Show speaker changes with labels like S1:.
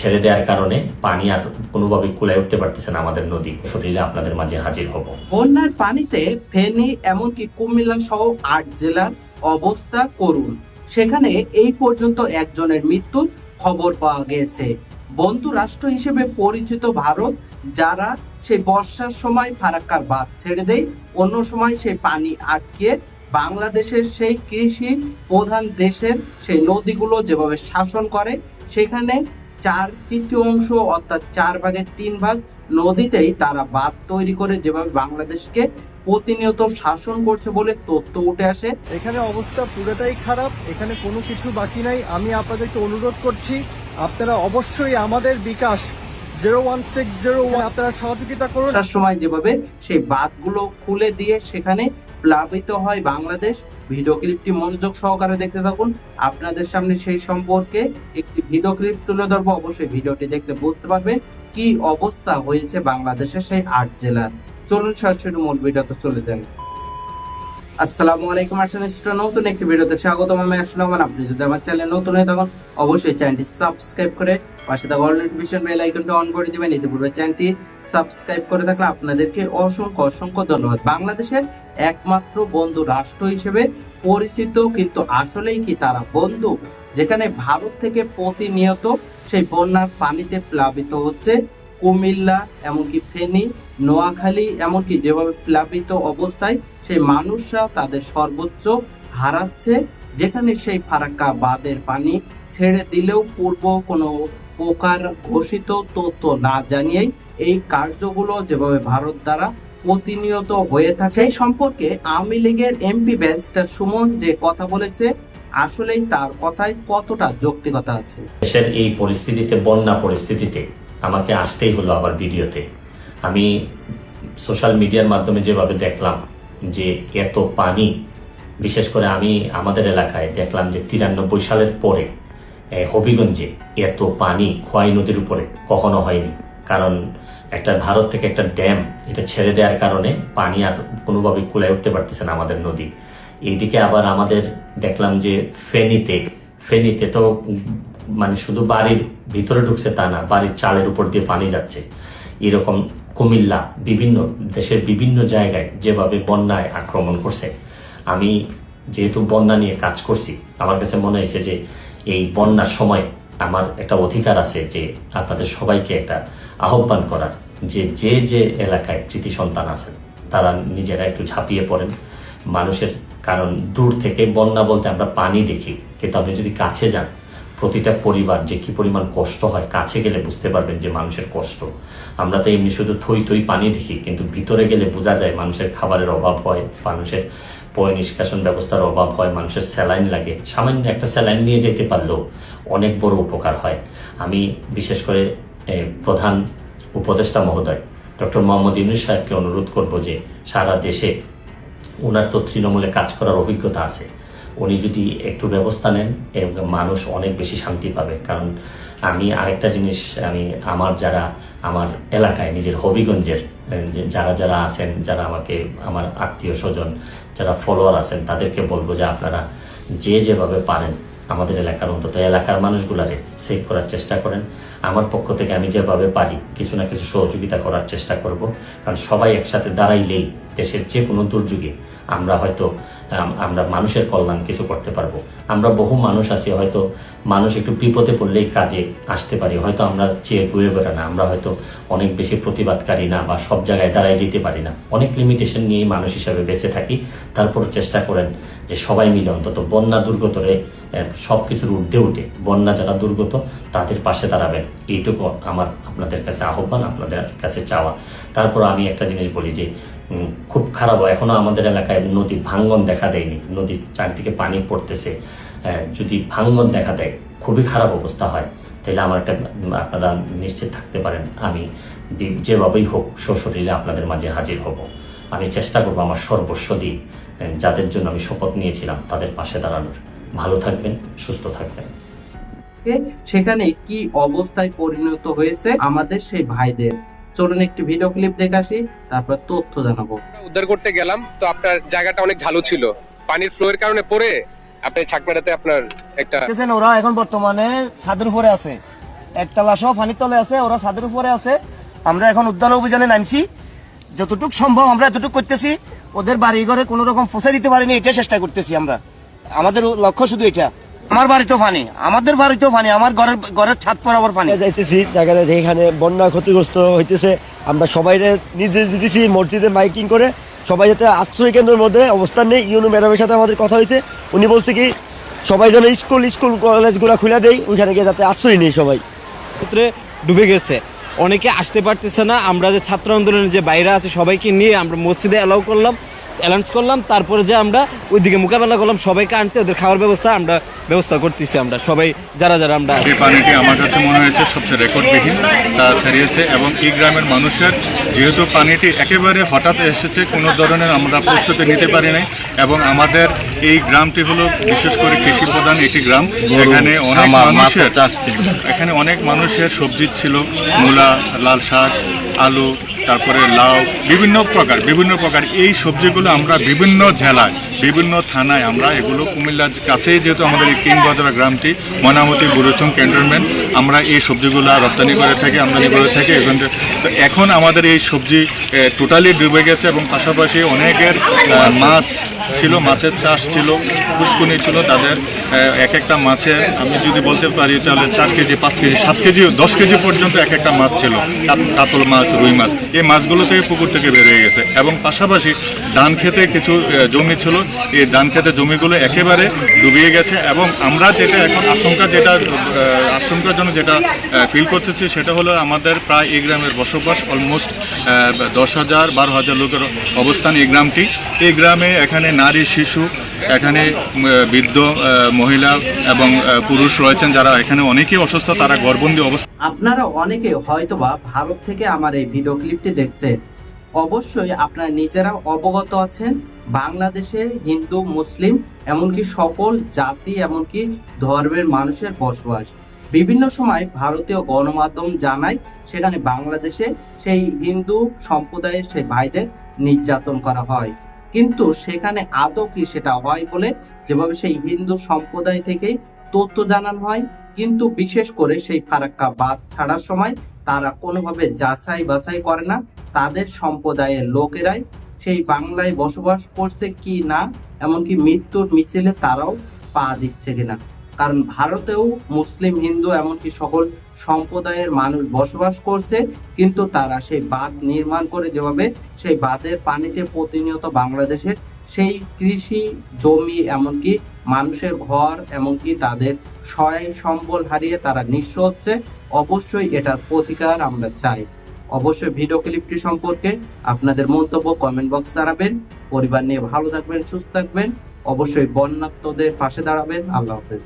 S1: ছেড়ে দেওয়ার কারণে পানি আর কোনোভাবে কুলায় উঠতে পারতেছে না আমাদের নদী। শরীরে আপনাদের মাঝে হাজির হব।
S2: বন্যার পানিতে ফেনী, এমনকি কুমিল্লা সহ আট জেলার অবস্থা করুন। সেখানে এই পর্যন্ত একজনের মৃত্যুর খবর পাওয়া গেছে। বন্ধু রাষ্ট্র হিসেবে পরিচিত ভারত, যারা সেই বর্ষার সময় ফারাক্কার বাঁধ ছেড়ে দেয়, অন্য সময় সেই পানি আটকে বাংলাদেশের সেই কৃষি প্রধান দেশের সেই নদীগুলো যেভাবে শাসন করে, সেখানে চার তৃতীয় অংশ অর্থাৎ চার ভাগের তিন ভাগ নদীতেই তারা বাঁধ তৈরি করে যেভাবে বাংলাদেশকে প্রতিনিয়ত শাসন করছে বলে তথ্য উঠে আসে।
S3: এখানে অবস্থা পুরোটাই খারাপ এখানে কোনো কিছু বাকি নাই। আমি আপনাদেরকে অনুরোধ করছি আপনারা অবশ্যই আমাদের bKash zero one six zero one আপনারা সহযোগিতা করুন।
S2: সময় যেভাবে সেই বাঁধগুলো খুলে দিয়ে সেখানে প্লাবিত হয় বাংলাদেশ। ভিডিও ক্লিপটি মনোযোগ সহকারে দেখতে থাকুন। আপনাদের সামনে সেই সম্পর্কে একটি ভিডিও ক্লিপ তুলে ধরবো। অবশ্যই ভিডিওটি দেখলে বুঝতে পারবেন কি অবস্থা হয়েছে বাংলাদেশের সেই আট জেলার। চলুন সরাসরি মূল ভিডিওতে চলে যান আসসালামু আলাইকুম আসলে নতুন একটি ভিডিওতে স্বাগতম, আমি আসলাম আপনি যদি আমার চ্যানেল নতুন হয়ে থাকুন, অবশ্যই চ্যানেলটি সাবস্ক্রাইব করে পাশে থাকা অল নোটিফিকেশন বেল আইকনটা অন করে দিবেন। ইতিপূর্বে চ্যানেলটি সাবস্ক্রাইব করে থাকলে আপনাদেরকে অসংখ্য অসংখ্য ধন্যবাদ। বাংলাদেশের একমাত্র বন্ধু রাষ্ট্র হিসেবে পরিচিত, কিন্তু আসলেই কি তারা বন্ধু? যেখানে ভারত থেকে প্রতিনিয়ত সেই বন্যার পানিতে প্লাবিত হচ্ছে কুমিল্লা, এমনকি ফেনী, নোয়াখালী, এমনকি যেভাবে প্লাবিত অবস্থায় সেই মানুষরা তাদের সর্বোচ্চ হারাচ্ছে, যেখানে সেই ফারাক্কা বাঁধের পানি ছেড়ে দিলেও পূর্ব কোনো প্রকার ঘোষিত তথ্য না জানিয়েই এই কার্যগুলো যেভাবে ভারত দ্বারা প্রতিনিয়ত হয়ে থাকে সম্পর্কে আওয়ামী লীগের এমপি ব্যারিস্টার সুমন যে কথা বলেছে, আসলেই তার কথায় কতটা যৌক্তিকতা আছে?
S1: দেশের এই পরিস্থিতিতে, বন্যা পরিস্থিতিতে আমাকে আসতেই হলো আবার ভিডিওতে। আমি সোশ্যাল মিডিয়ার মাধ্যমে যেভাবে দেখলাম যে এত পানি, বিশেষ করে আমি আমাদের এলাকায় দেখলাম যে তিরানব্বই সালের পরে হবিগঞ্জে এত পানি খোয়াই নদীর উপরে কখনো হয়নি। কারণ একটা ভারত থেকে একটা ড্যাম, এটা ছেড়ে দেওয়ার কারণে পানি আর কোনোভাবে কুলায় উঠতে পারতেছে না আমাদের নদী। এইদিকে আবার আমাদের দেখলাম যে ফেনীতে ফেনীতে তো মানে শুধু বাড়ির ভিতরে ঢুকছে তা না, বাড়ির চালের উপর দিয়ে পানি যাচ্ছে। এরকম কুমিল্লা বিভিন্ন দেশের বিভিন্ন জায়গায় যেভাবে বন্যায় আক্রমণ করছে। আমি যেহেতু বন্যা নিয়ে কাজ করছি, আমার কাছে মনে হয়েছে যে এই বন্যার সময় আমার একটা অধিকার আছে যে আপনাদের সবাইকে একটা আহ্বান করার যে যে যে এলাকায় কৃতি সন্তান আছেন, তারা নিজেরা একটু ঝাঁপিয়ে পড়েন। মানুষের কারণ দূর থেকে বন্যা বলতে আমরা পানি দেখি, কিন্তু আপনি যদি কাছে যান প্রতিটা পরিবার যে কি পরিমাণ কষ্ট হয়, কাছে গেলে বুঝতে পারবেন যে মানুষের কষ্ট। আমরা তো এমনি শুধু থই থই পানি দেখি, কিন্তু ভিতরে গেলে বোঝা যায় মানুষের খাবারের অভাব হয়, মানুষের পয় নিষ্কাশন ব্যবস্থার অভাব হয়, মানুষের স্যালাইন লাগে। সামান্য একটা স্যালাইন নিয়ে যেতে পারলেও অনেক বড় উপকার হয়। আমি বিশেষ করে প্রধান উপদেষ্টা মহোদয়, ডক্টর মোহাম্মদ ইউনুস সাহেবকে অনুরোধ করব যে সারা দেশে ওনার তো তৃণমূলে কাজ করার অভিজ্ঞতা আছে। উনি যদি একটু ব্যবস্থা নেন এবং মানুষ অনেক বেশি শান্তি পাবে। কারণ আমি আরেকটা জিনিস, আমি আমার যারা, আমার এলাকায়, নিজের হবিগঞ্জের যারা যারা আছেন, যারা আমাকে, আমার আত্মীয় স্বজন, যারা ফলোয়ার আছেন, তাদেরকে বলব যে আপনারা যে যেভাবে পারেন আমাদের এলাকার অন্তত এলাকার মানুষগুলারে সেভ করার চেষ্টা করেন। আমার পক্ষ থেকে আমি যেভাবে পারি কিছু না কিছু সহযোগিতা করার চেষ্টা করব। কারণ সবাই একসাথে দাঁড়াইলেই দেশের যে কোনো দুর্যোগে আমরা হয়তো আমরা মানুষের কল্যাণ কিছু করতে পারব। আমরা বহু মানুষ আছি, হয়তো মানুষ একটু বিপদে পড়লেই কাজে আসতে পারি। হয়তো আমরা চেয়ে ঘুরে বেড়া না আমরা হয়তো অনেক বেশি প্রতিবাদকারী না বা সব জায়গায় দাঁড়ায় যেতে পারি না। অনেক লিমিটেশন নিয়েই মানুষ হিসাবে বেঁচে থাকি। তারপর চেষ্টা করেন যে সবাই মিলে অন্তত বন্যা দুর্গতরে সব কিছুর ঊর্ধ্বে উঠে বন্যা যারা দুর্গত, তাদের পাশে দাঁড়াবেন। এইটুকু আমার, আপনাদের কাছে আহ্বান, আপনাদের কাছে চাওয়া। তারপর আমি একটা জিনিস বলি যে খুব খারাপ এখনও আমাদের এলাকায় নদী ভাঙ্গন দেখা দেয়নি। নদীর চারদিকে পানি পড়তেছে। যদি ভাঙ্গন দেখা দেয়, খুবই খারাপ অবস্থা হয়। তাহলে আমার একটা আপনারা নিশ্চিত থাকতে পারেন। আমি যেভাবেই হোক সশরীরে আপনাদের মাঝে হাজির হব। আমি চেষ্টা করব আমার সর্বস্ব দিয়ে যাদের জন্য আমি শপথ নিয়েছিলাম, তাদের পাশে দাঁড়ানোর। ভালো থাকবেন সুস্থ থাকবেন।
S2: সেখানে কি অবস্থায় পরিণত হয়েছে আমাদের সেই ভাইদের। চলুন একটি ভিডিও ক্লিপ দেখে আসি তারপর তথ্য জানাব।
S4: উদ্ধার করতে গেলাম তো আপনার জায়গাটা অনেক ঢালু ছিল। পানির ফ্লোয়ের কারণে পড়ে আপনি ছাকপাড়াতে আপনার একটা
S5: ওরা এখন বর্তমানে ছাদের উপরে আছে। একতলা সহ পানির তলে আছে ওরা ছাদের উপরে আছে। আমরা এখন উদ্ধার অভিযানে নামছি। যতটুকু সম্ভব আমরা এতটুকু করতেছি। ওদের বাড়ি ঘরে কোনো রকম ফসে দিতে পারিনি এটা চেষ্টা করতেছি আমরা। আমাদের লক্ষ্য শুধু এটা। আমার বাড়িতেও পানি আমাদের বাড়িতেও পানি আমার ঘরের ঘরের ছাদ বরাবর পানি।
S6: যাইতেছি জায়গাতে যেখানে বন্যা ক্ষতিগ্রস্ত হইতেছে। আমরা সবাই নির্দেশ দিতেছি মসজিদে মাইকিং করে। সবাই যাতে আশ্রয় কেন্দ্রের মধ্যে অবস্থান নেই। ইউনো ম্যাডামের সাথে আমাদের কথা হয়েছে। উনি বলছে কি সবাই যেন স্কুল স্কুল কলেজগুলো খুলে দেয় ওইখানে গিয়ে যাতে আশ্রয় নেই সবাই।
S7: ক্ষেত্রে ডুবে গেছে। অনেকে আসতে পারতেছে না। আমরা যে ছাত্র আন্দোলনের যে বাইরে আছে সবাইকে নিয়ে আমরা মসজিদে অ্যালাউ করলাম। অ্যালাউন্স করলাম, তারপরে যে আমরা ওইদিকে মোকাবেলা করলাম, সবাইকে আনছে, ওদের খাওয়ার ব্যবস্থা আমরা, ব্যবস্থা করতেছি আমরা, সবাই, যারা যারা আমরা
S8: এই পানিটি আমার কাছে মনে হয়েছে সবচেয়ে রেকর্ডবিহীন, তা ছাড়িয়েছে এবং এই গ্রামের মানুষের যেহেতু পানিটি একেবারে হঠাৎ এসেছে কোনো ধরনের আমরা প্রস্তুতি নিতে পারি নাই এবং আমাদের এই গ্রামটি হলো বিশেষ করে কৃষি প্রধান একটি গ্রাম। এখানে অনেক মানুষের এখানে অনেক মানুষের সবজি ছিল মূলা লাল শাক আলু তারপরে লাউ বিভিন্ন প্রকার বিভিন্ন প্রকার। এই সবজিগুলো আমরা বিভিন্ন জেলায় বিভিন্ন থানায় আমরা এগুলো কুমিল্লার কাছেই যেহেতু আমাদের এই কিংবাজারা গ্রামটি ময়নামতি বুড়োচং ক্যান্টনমেন্ট আমরা এই সবজিগুলো রপ্তানি করে থাকি, আমদানি করে থাকি, এখান তো এখন আমাদের এই সবজি টোটালি ডুবে গেছে এবং পাশাপাশি অনেকের মাছ ছিল, মাছের চাষ ছিল পুষ্কুনি ছিল তাদের এক একটা মাছের আমি যদি বলতে পারি তাহলে চার কেজি, পাঁচ কেজি, সাত কেজি, দশ কেজি পর্যন্ত এক একটা মাছ ছিল কাতল মাছ, রুই মাছ। এই মাছগুলো থেকে পুকুর থেকে বেরিয়ে গেছে। এবং পাশাপাশি ধান খেতে কিছু জমি ছিল। এই ধান খেতে জমিগুলো একেবারে ডুবিয়ে গেছে এবং আমরা যেটা এখন আশঙ্কা যেটা আশঙ্কার জন্য যেটা ফিল করতেছি সেটা হলো আমাদের প্রায় এই গ্রামের বসবাস অলমোস্ট দশ হাজার, বারো হাজার লোকের অবস্থান এই গ্রামটি। এই গ্রামে এখানে নারী, শিশু, এখানে বৃদ্ধ মহিলা এবং পুরুষ রয়েছেন যারা এখানে অনেকেই অসুস্থ, তারা গর্ভবন্দী অবস্থা
S2: আপনারা অনেকে হয়তোবা ভারত থেকে আমার এই ভিডিও ক্লিপটি দেখছেন। অবশ্যই আপনারা নিজেরা অবগত আছেন, বাংলাদেশে হিন্দু, মুসলিম, এমনকি সকল জাতি, এমনকি ধর্মের মানুষের বসবাস। বিভিন্ন সময় ভারতীয় গণমাধ্যম জানায়, সেখানে বাংলাদেশে সেই হিন্দু সম্প্রদায়ের সেই ভাইদের নির্যাতন করা হয়। কিন্তু সেখানে আদৌ কি সেটা হয় বলে যেভাবে সেই হিন্দু সম্প্রদায় থেকেই তথ্য জানানো হয়, কিন্তু বিশেষ করে সেই ফারাক্কা বাদ ছাড়ার সময় তারা কোনোভাবে যাচাই বাছাই করে না। তাদের সম্প্রদায়ের লোকেরাই সেই বাংলায় বসবাস করছে কি না, এমনকি মৃত্যুর মিছিলে তারাও পা দিচ্ছে কিনা। কারণ ভারতেও মুসলিম, হিন্দু এমনকি সকল সম্প্রদায়ের মানুষ বসবাস করছে, কিন্তু তারা সেই বাঁধ নির্মাণ করে যেভাবে সেই বাঁধের পানিতে প্রতিনিয়ত বাংলাদেশের সেই কৃষি জমি, এমনকি মানুষের ঘর, এমনকি তাদের সহায় সম্বল হারিয়ে তারা নিঃস্ব হচ্ছে, অবশ্যই এটার প্রতিকার আমরা চাই। অবশ্যই ভিডিও ক্লিপটি সম্পর্কে আপনাদের মন্তব্য কমেন্ট বক্স জানাবেন। পরিবার নিয়ে ভালো থাকবেন, সুস্থ থাকবেন। অবশ্যই বন্যাত্মদের পাশে দাঁড়াবেন। আল্লাহ হাফেজ।